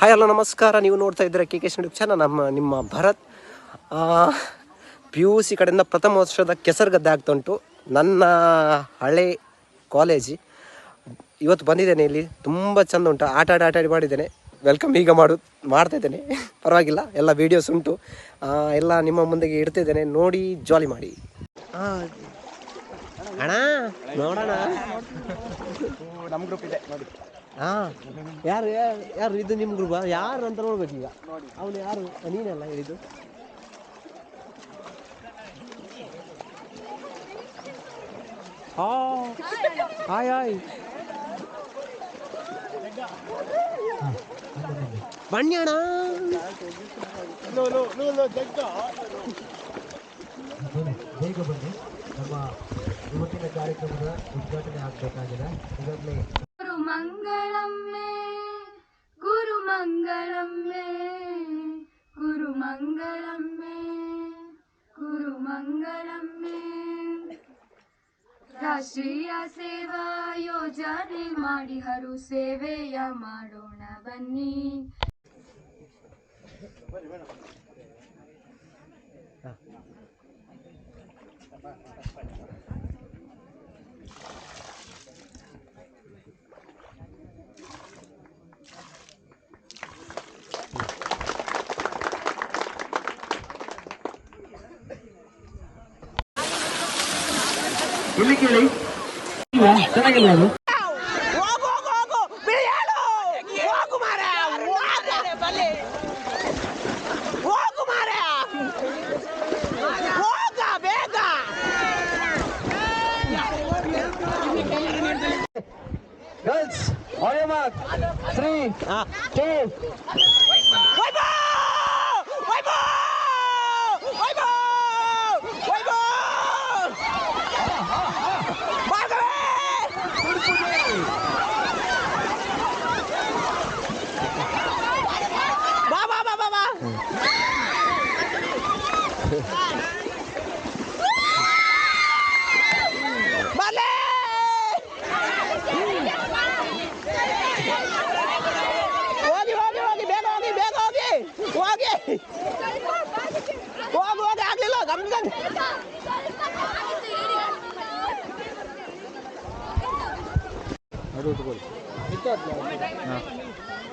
Hi ಅಲ್ಲ ನಮಸ್ಕಾರ. ನೀವು ನೋಡ್ತಾ ಇದ್ದೀರಾ ಕೆ ಕೆ ಯೂಟ್ಯೂಬ್ ಚಾನಲ್ ನಮ್ಮ, ನಿಮ್ಮ ಭರತ್. ಪಿ ಯು ಸಿ ಕಡೆಯಿಂದ ಪ್ರಥಮ ವರ್ಷದ ಕೆಸರುಗದ್ದೆ ಆಗ್ತಾ ಉಂಟು. ನನ್ನ ಹಳೆ ಕಾಲೇಜಿ ಇವತ್ತು ಬಂದಿದ್ದೇನೆ ಇಲ್ಲಿ. ತುಂಬ ಚೆಂದ ಉಂಟು. ಆಟ ಆಟ ಆಡಿ ಮಾಡಿದ್ದೇನೆ. ವೆಲ್ಕಮ್ ಈಗ ಮಾಡು ಮಾಡ್ತಾಯಿದ್ದೇನೆ ಪರವಾಗಿಲ್ಲ, ಎಲ್ಲ ವೀಡಿಯೋಸ್ ಉಂಟು. ಎಲ್ಲ ನಿಮ್ಮ ಮುಂದೆಗೆ ಇಡ್ತಿದ್ದೇನೆ ನೋಡಿ ಜಾಲಿ ಮಾಡಿ. ಅಣ್ಣ, ನೋಡೋಣ. ನಮ್ಮ ಗ್ರೂಪ್ ಇದೆ, ನೋಡಿ. ಹಾ. ಯಾರು ಯಾರು, ಇದು ನಿಮ್ಮ ಗ್ರೂಪ ಯಾರು ಅಂತ ನೋಡ್ಬೇಕು ಈಗ. ಅವನು ಯಾರು? ನೀನಲ್ಲ ಹೇಳಿದ್ದು. Hi hi. ಬಣ್ಣ ಬೇಗ ಬನ್ನಿ. ನಮ್ಮ ಇವತ್ತಿನ ಕಾರ್ಯಕ್ರಮದ ಉದ್ಘಾಟನೆ ಆಗಬೇಕಾಗಿದೆ. ಈಗಾಗಲೇ ಗುರುಮಂಗಳಂ ಮೇ ಗುರುಮಂಗಳಂ ಮೇ ಗುರುಮಂಗಳಂ ಮೇ ಗುರುಮಂಗಳಂ ಮೇ ರಾಷ್ಟ್ರೀಯ ಸೇವಾ ಯೋಜನೆ ಮಾಡಿ ಹರು ಸೇವೆಯ ಮಾಡೋಣ ಬನ್ನಿ ಇಲ್ಲಿ ಕೇಳಿ ಚೆನ್ನಾಗಿಲ್ಲ ಅದು ಗರ್ಲ್ಸ್ ಆಯೋ ಮಾರ್ಕ್ ತ್ರೀ ಟೂ ಹೋಗಿ ಹೋಗಿ ಹೋಗಿ ಬೇಗ ಹೋಗಿ ಬೇಗ ಹೋಗಿ ಹೋಗಿ ಹೋಗಿ ಹೋಗಿ ಆಗ್ಲಿಲ್ಲ ಗಮ್ಗನ್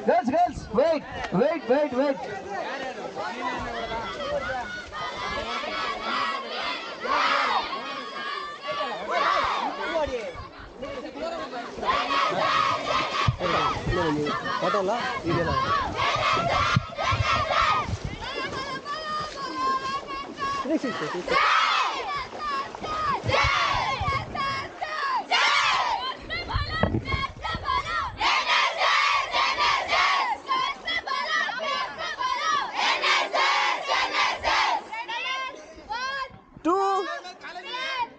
girls girls wait wait wait wait photo ಅಲ್ಲ ವಿಡಿಯೋ ಟೂ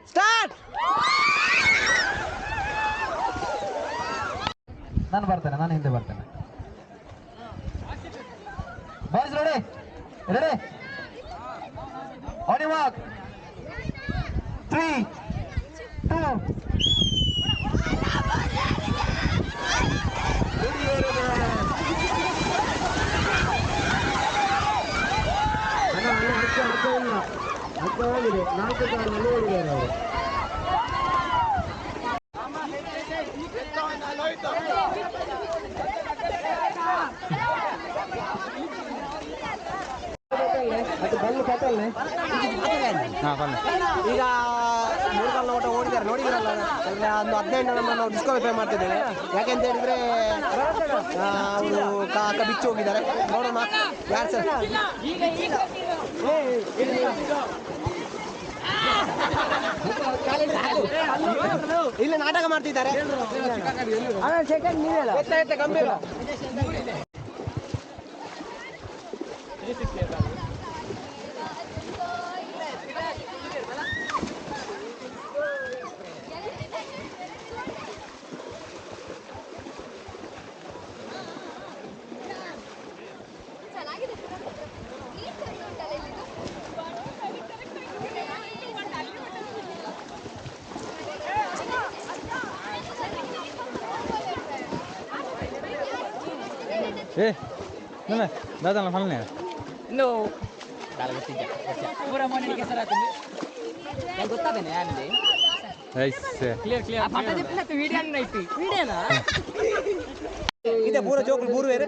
ಸ್ಟಾರ್ಟ್ ನಾನು ಬರ್ತೇನೆ ನಾನು ಹಿಂದೆ ಬರ್ತೇನೆ boys ready ready on mark three two ನಾಲ್ಕು ಕಾಲದಲ್ಲಿ ಓಡಿದ್ದಾರೆ ಅವರು ಈಗ ಮೂರ್ಗಲ್ನ ಓಟ ಓಡಿದ್ದಾರೆ ನೋಡಿರಲ್ಲ ಅಂದ್ರೆ ಒಂದು ಹದಿನೈದು ನಂಬರ್ ನಾವು ಡಿಸ್ಕ್ವಾಲಿಫೈ ಮಾಡ್ತಿದ್ದೇವೆ ಯಾಕೆಂತ ಹೇಳಿದ್ರೆ ಅವರು ಕಾಕ ಬಿಚ್ಚಿ ಹೋಗಿದ್ದಾರೆ. ನೋಡೋಣ. ಯಾರು ಸರ್? ಇಲ್ಲಿ ನಾಟಕ ಮಾಡ್ತಿದ್ದಾರೆ. ಎತ್ತ ಎತ್ತ ಗಂಭೀರ ಚೆನ್ನಾಗಿದೆ ದಾದಲ್ಲ ಫಲನೆ ಇನ್ನು ಪೂರ ಮೊನ್ನೆ ಕೆಸರು ಹಾಕಿದ್ವಿ ಗೊತ್ತಾದೇನೆ ಅಲ್ಲಿ ಕ್ಲಿಯರ್ ಕ್ಲಿಯರ್ ಪಟ್ಟದ ವಿಡಿಯೋ ಐತಿ ವಿಡಿಯೋನಾ ಇದೆ ಮೂರು ಜೋಕುಲು ಮೂರು ಬೇರೆ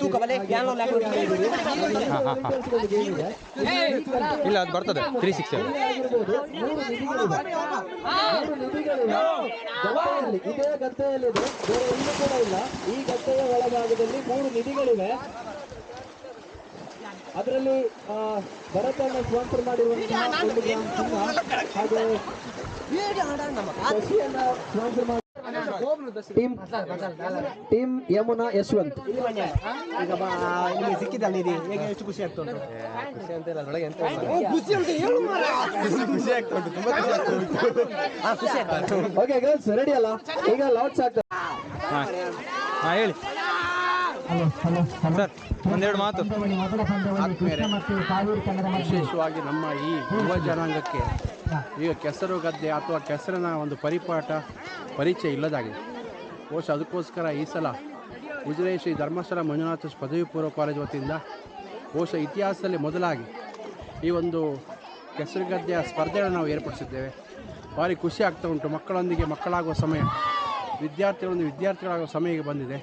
ತೂಕ ಬಲೆ ಯಾನೋ ಇಲ್ಲ ಅದು ಬರ್ತದೆ. ತ್ರೀ ಸಿಕ್ಸ್ ಇದೇ ಗದ್ದೆಯಲ್ಲಿದೆ ಬೇರೆ ಕೂಡ ಇಲ್ಲ ಈ ಗದ್ದೆಯ ಒಳಭಾಗದಲ್ಲಿ ಮೂರು ನಿಧಿಗಳಿವೆ ಅದರಲ್ಲಿ ಭರತನ ಸ್ಪಾನ್ಸರ್ ಮಾಡಿರುವಂತಹ ಒಂದು ಗ್ರಾಮ ಚಿನ್ನ ಹಾಗೂ ಶಶಿಯನ್ನ ಸ್ಪಾನ್ಸರ್ ಮಾಡಿ. ಟೀಮ್ ಟೀಮ್ ಯಮುನಾ ಯಶವಂತ್ ಈಗ ಬಾ ಇಲ್ಲಿ ಸಿಕ್ಕಿದಲ್ಲ ಇದು ಹೇಗೆ ಎಷ್ಟು ಖುಷಿ ಆಗ್ತಾ ಉಂಟು ಓ, ಖುಷಿ ಉಂಟು ಹೇಳು. ಮಾರ್ರೆ. ಖುಷಿ ಆಗ್ತಾ ಉಂಟು ತುಂಬಾ ಖುಷಿ ಆಗ್ತಾ ಉಂಟು ಹಾ ಖುಷಿ ಆಗ್ತಾ ಉಂಟು ಓಕೆ ಗರ್ಲ್ಸ್ ರೆಡಿ ಅಲ್ಲ ಈಗ ಲಾಟ್ಸ್ ಆಗ್ತದೆ ಹಾಂ ಹಾಂ ಹೇಳಿ ಸರ್ ಒಂದೆರಡು ಮಾತು. ವಿಶೇಷವಾಗಿ ನಮ್ಮ ಈ ಯುವ ಜನಾಂಗಕ್ಕೆ ಈಗ ಕೆಸರು ಗದ್ದೆ ಅಥವಾ ಕೆಸರಿನ ಒಂದು ಪರಿಪಾಠ, ಪರಿಚಯ ಇಲ್ಲದಾಗಿದೆ. ಬಹುಶಃ ಅದಕ್ಕೋಸ್ಕರ ಈ ಸಲ ಉಜಿರೆ ಶ್ರೀ ಧರ್ಮಸ್ಥಳ ಮಂಜುನಾಥ ಪದವಿ ಪೂರ್ವ ಕಾಲೇಜ್ ವತಿಯಿಂದ ಬಹುಶಃ ಇತಿಹಾಸದಲ್ಲಿ ಮೊದಲಾಗಿ ಈ ಒಂದು ಕೆಸರು ಗದ್ದೆಯ ಸ್ಪರ್ಧೆಯನ್ನು ನಾವು ಏರ್ಪಡಿಸಿದ್ದೇವೆ. ಭಾರಿ ಖುಷಿ ಆಗ್ತಾ ಉಂಟು. ಮಕ್ಕಳೊಂದಿಗೆ ಮಕ್ಕಳಾಗುವ ಸಮಯ ವಿದ್ಯಾರ್ಥಿಗಳೊಂದಿಗೆ ವಿದ್ಯಾರ್ಥಿಗಳಾಗುವ ಸಮಯಕ್ಕೆ ಬಂದಿದೆ.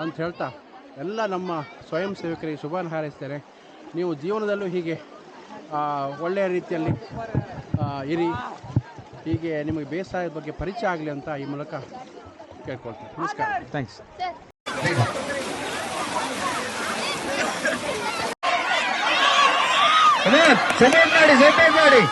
ಅಂತ ಹೇಳ್ತಾ ಎಲ್ಲ ನಮ್ಮ ಸ್ವಯಂ ಸೇವಕರಿಗೆ ಶುಭ ಹಾರೈಸ್ತೇನೆ. ನೀವು ಜೀವನದಲ್ಲೂ ಹೀಗೆ ಒಳ್ಳೆಯ ರೀತಿಯಲ್ಲಿ ಇರಿ. ಹೀಗೆ ನಿಮಗೆ ಬೇಸಾಯದ ಬಗ್ಗೆ ಪರಿಚಯ ಆಗಲಿ ಅಂತ ಈ ಮೂಲಕ ಕೇಳ್ಕೊಳ್ತೀನಿ. ನಮಸ್ಕಾರ. ಥ್ಯಾಂಕ್ಸ್ ಮಾಡಿ ಮಾಡಿ.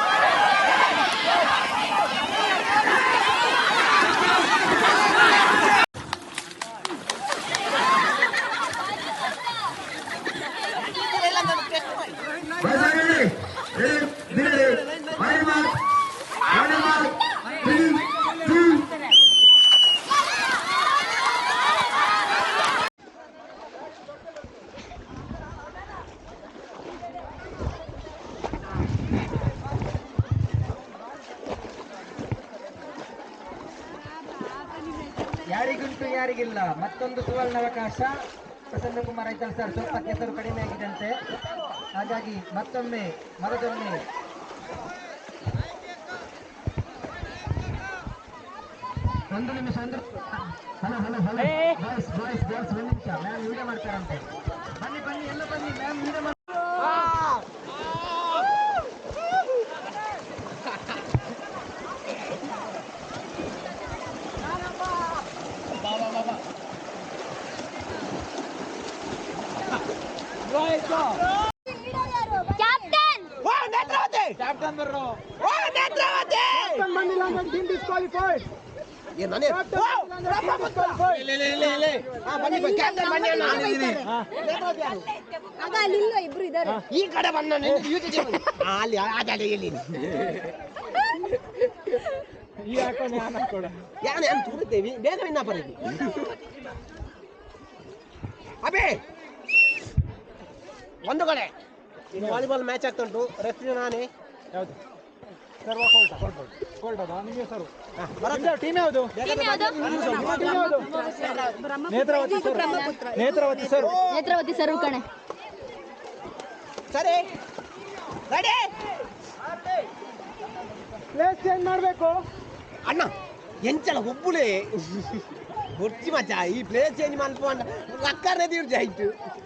ಯಾರಿಗುಂಟು ಯಾರಿಗಿಲ್ಲ ಮತ್ತೊಂದು ಸುವರ್ಣಾವಕಾಶ. ಪ್ರಸನ್ನ ಕುಮಾರ್ ಐತಲ್ ಸರ್ ಸ್ವಲ್ಪ ಕೆಸರು ಕಡಿಮೆ ಆಗಿದಂತೆ ಹಾಗಾಗಿ ಮತ್ತೊಮ್ಮೆ ಮರದೊಮ್ಮೆ. ಒಂದು ನಿಮಿಷ ಅಂದ್ರೆ hello hello hello. Boys boys girls ಒಂದು ನಿಮಿಷ. ಮ್ಯಾಮ್ ವಿಡಿಯೋ ಮಾಡ್ತಾರಂತೆ. ಬನ್ನಿ ಬನ್ನಿ ಎಲ್ಲ ಬನ್ನಿ. ಮ್ಯಾಮ್ ವಿಡಿಯೋ ಕ್ಯಾಪ್ಟನ್ ಓ ನೇತ್ರಾವತಿ! ಕ್ಯಾಪ್ಟನ್ ಬರ್ರೋ ಓ ನೇತ್ರಾವತಿ ಏ ನಾನೇ ಓ, ರಪ್ಪ. ಇಲ್ಲ, ಇಲ್ಲ, ಇಲ್ಲ, ಇಲ್ಲ. ಆ ಬನ್ನಿ ಬನ್ನಿ, ಕ್ಯಾಪ್ಟನ್ ಬನ್ನಿ ಅಣ್ಣ. ನೇತ್ರಾವತಿ ಯಾರು? ಆಗ ಅಲ್ಲಿಲ್ಲ ಇಬ್ರು ಇದ್ದಾರೆ. ಈ ಕಡೆ ಬಂದ ಯೂಟಿ ಆ, ಅಲ್ಲಿ ಅದೇ ಅದೇ ಇಲ್ಲಿ ಯಾನು ಏನು ತೂರಿದ್ದೇವೆ ಬೇಗ ವಿನ್ನ ಬರೀವಿ ಅಬೇ ಒಂದು ಕಡೆ. ವಾಲಿಬಾಲ್ ಮ್ಯಾಚ್ ಆಗ್ತಾ ಉಂಟು ರೆಫ್ರಿ ನಾನೇ. ಯಾವುದು? ಟೀಮ್ ಯಾವುದು? Netravati sir. Netravati sir. Netravati sir ಕಣೆ. ಸರಿ. ರೆಡಿ ಪ್ಲೇಸ್ ಚೇಂಜ್ ಮಾಡಬೇಕು. ಅಣ್ಣ ಎಂಚಲ ಒಬ್ಬುಲೇ ಗೊತ್ತಿ ಮಚ್ಚ ಈ ಪ್ಲೇಸ್ ಚೇಂಜ್ ಮಾಡ್ಕೊಂಡು ಅಕ್ಕರ್ನೇ ತೀರ್ಜ ಆಯ್ತು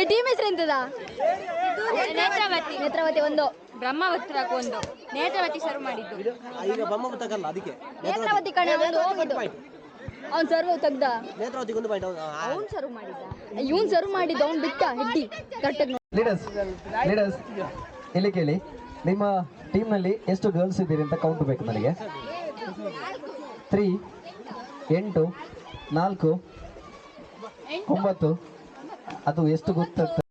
ಈ ಟೀಮ್ ಹೆಸರು ಎಂತದ? ನೇತ್ರಾವತಿ. ನೇತ್ರಾವತಿ ಒಂದು. ಬ್ರಹ್ಮಾವತಿ ಒಂದು. ನೇತ್ರಾವತಿ ಸರ್ವ್ ಮಾಡಿದ್ದು. ಈಗ ತಗಲ್ಲ ಅದಕ್ಕೆ. ನೇತ್ರಾವತಿ ಕಣೆ ಒಂದು ಹೋಗುದು ಅವ್ನ್ ಸರ್ವ್ ತೆಗ್ದ. ನೇತ್ರಾವತಿಗೆ ಒಂದು ಬೈಟ್ ಅವ್ನು ಸರ್ವ್ ಮಾಡಿದ್ದ. ಇವನ್ ಸರ್ವ್ ಮಾಡಿದ್ದ ಅವ್ನ್ ಬಿಟ್ಟ ಹೆಡ್ಡಿ ಕರೆಕ್ಟಾಗಿ ಲೀಡರ್ಸ್ ಲೀಡರ್ಸ್ ಇಲ್ಲಿ ಕೇಳಿ. ನಿಮ್ಮ ಟೀಮ್ನಲ್ಲಿ ಎಷ್ಟು ಗರ್ಲ್ಸ್ ಇದ್ದೀರಿ ಅಂತ ಕೌಂಟ್ ಬೇಕು ನನಗೆ? ತ್ರೀ ಎಂಟು ನಾಲ್ಕು ಒಂಬತ್ತು ಅದು ಎಷ್ಟು ಗೊತ್ತಾಗ್ತದೆ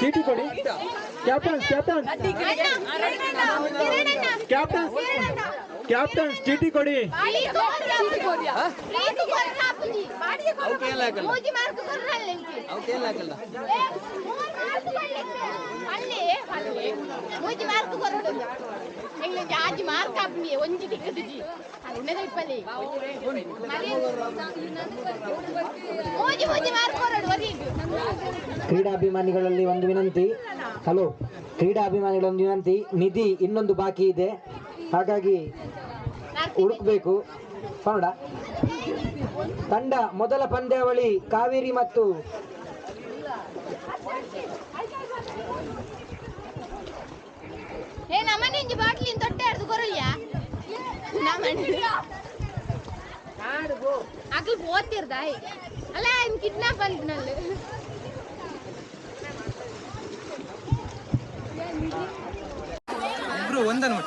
ಚೀಟಿ ಕೊಡಿ. ಕ್ಯಾಪ್ಟನ್ ಕ್ಯಾಪ್ಟನ್ ಕ್ಯಾಪ್ಟನ್ ಕ್ಯಾಪ್ಟನ್ ಚೀಟಿ ಕೊಡಿ. ಕ್ರೀಡಾಭಿಮಾನಿಗಳಲ್ಲಿ ಒಂದು ವಿನಂತಿ. ಹಲೋ ಕ್ರೀಡಾ ಕ್ರೀಡಾಭಿಮಾನಿಗಳೊಂದು ವಿನಂತಿ ನಿಧಿ ಇನ್ನೊಂದು ಬಾಕಿ ಇದೆ. ಹಾಗಾಗಿ ಹುಡುಕ್ಬೇಕು. ಕನ್ನಡ ತಂಡ ಮೊದಲ ಪಂದ್ಯಾವಳಿ ಕಾವೇರಿ ಮತ್ತು ಏ ಕಿಡ್ನಾಪ್ ಇಂಜಿ ಒಂದನ್ನು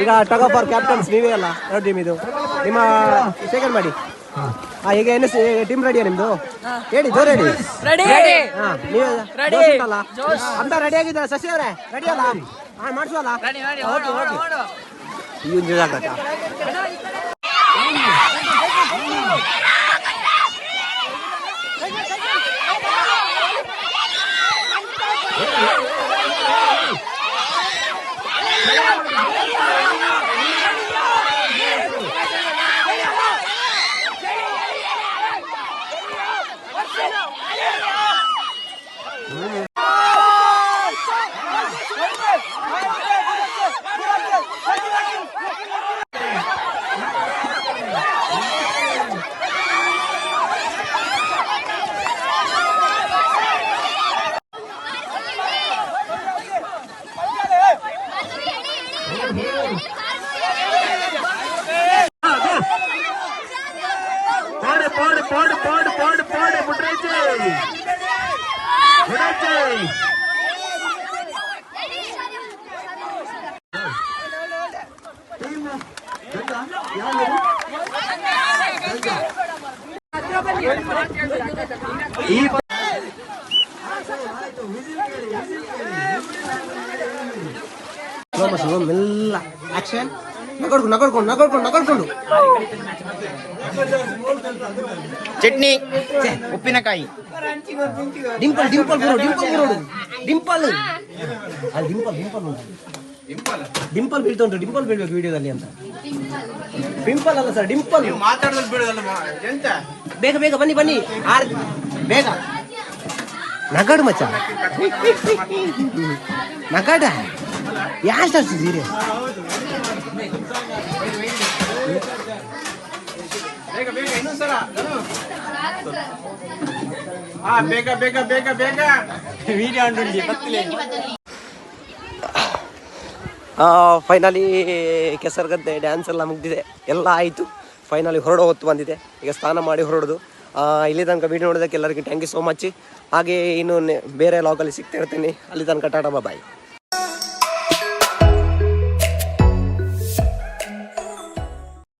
ಈಗ ಟಗ್ ಫಾರ್ ಕ್ಯಾಪ್ಟನ್ಸ್ ನೀವೇ ಅಲ್ಲ ಎರಡು ಟೀಮ್ ಇದು? ನಿಮ್ಮ ಶೇಖರ್ ಮಾಡಿ. ಹಾ ಈಗ ಏನು ಟೀಮ್ ರೆಡಿಯಾ ನಿಮ್ದು? ಹೇಳಿ ಜೋರ್ ಹೇಳಿ. ಹಾ ನೀವೇ ಜೋಶ್ ಉಂಟಲ್ಲ? ಅಂತ ರೆಡಿ ಆಗಿದ್ದಾರೆ ಶಶಿ ಅವರೇ. ರೆಡಿ ಅಲ್ಲ? ಹಾ ಮಾಡಿಸುವಲ್ಲ ಓಕೆ ಓಕೆ ಈ ಒಂದು ಜಾಗ್ರತೆ మెల్ల యాక్షన్ నగడుకు నగడుకు నగడుకు నగడుకోండు చట్నీ ఉప్పినకాయ డింపల్ డింపల్ గురు డింపల్ గురుడు డింపల్ అది డింపల్ డింపల్ ఉంటుంది ಡಿಂಪಲ್ ಉಂಟು ಡಿಂಪಲ್ ಬೀಳ್ತಾ ಉಂಟು ಡಿಂಪಲ್ ಬೀಳ್ಬೇಕು ವಿಡಿಯೋದಲ್ಲಿ ಅಂತ. ಪಿಂಪಲ್ ಅಲ್ಲ ಸರ್ ಡಿಂಪಲ್ ಮಾತಾಡೋದು ಬಿಡೋದಲ್ಲ ಎಂತ? ಬೇಗ ಬೇಗ ಬನ್ನಿ ಬನ್ನಿ. ಆರ್ ಬೇಗ. ನಗಾಡು ಮಚ್ಚ. ನಗಾಡ? ಯಾಷ್ಟು ಅಷ್ಟು ಸೀರಿಯಸ್ ಬೇಗ ಬೇಗ ಇನ್ನೊಂದ್ಸಲ ಹಾ ಬೇಗ ಬೇಗ ಬೇಗ ಬೇಗ. ವಿಡಿಯೋ ಫೈನಲಿ ಕೆಸರ್ಗದ್ದೆ ಡ್ಯಾನ್ಸ್ ಎಲ್ಲ ಮುಗ್ದಿದೆ. ಎಲ್ಲ ಆಯಿತು. ಫೈನಲಿ ಹೊರಡೋ ಹೊತ್ತು ಬಂದಿದೆ. ಈಗ ಸ್ನಾನ ಮಾಡಿ ಹೊರಡೋದು. ಇಲ್ಲಿ ತನಕ ವೀಡಿಯೋ ನೋಡೋದಕ್ಕೆ ಎಲ್ಲರಿಗೂ ಥ್ಯಾಂಕ್ ಯು ಸೋ ಮಚ್ ಹಾಗೆ ಇನ್ನು ಬೇರೆ ಲಾಕಲ್ಲಿ ಸಿಗ್ತಾ ಇರ್ತೀನಿ. ಅಲ್ಲಿ ತನಕ ಟಾಟಾ ಬಾಯ್